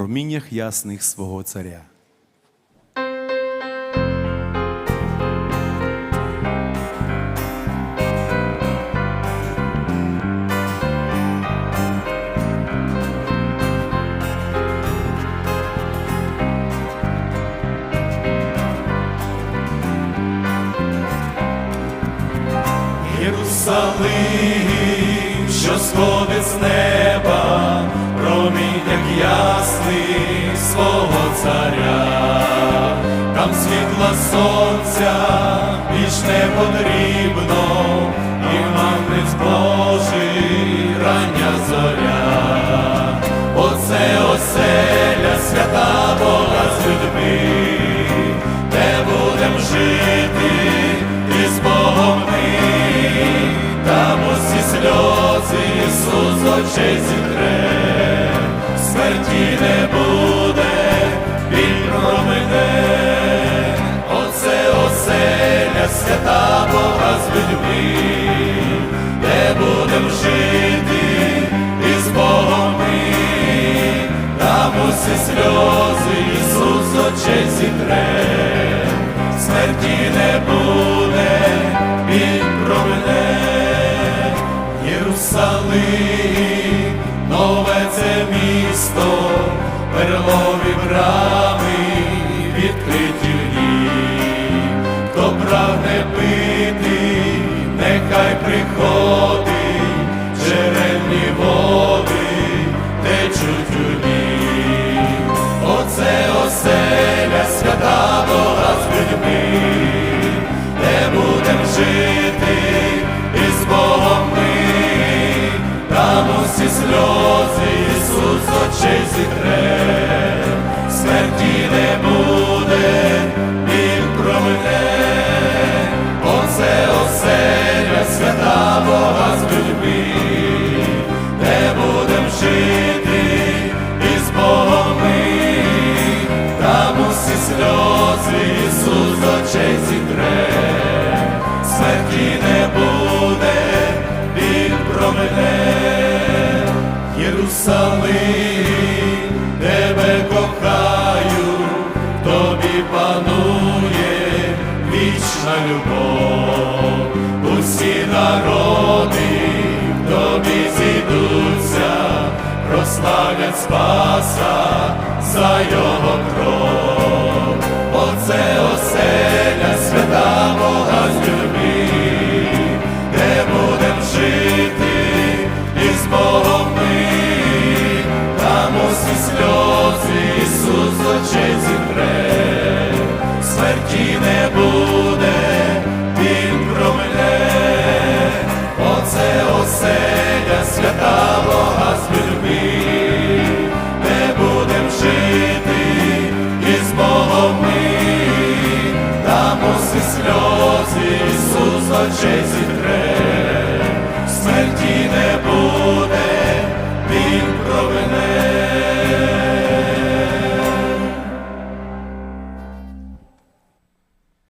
проміннях ясних свого царя. Єрусалим, що сходить з неба, проміннях ясних свого царя, там світла сонця більш не потрібно, і магнець Божий рання зоря, оце оселя свята Бога з людьми, де будем жити і з Богом ми. Там усі сльози Ісус очей зітре, Бога з людьми, де будем жити і з Богом ми, там усі сльози Ісус очей зітре, смерті не буде, Він промине. Єрусалим, нове це місто, перлові смерті не буде, Він промине, Єрусалим, тебе кохаю, тобі панує вічна любов, усі народи тобі зійдуться, прославлять Спаса за його кров. очей зітре.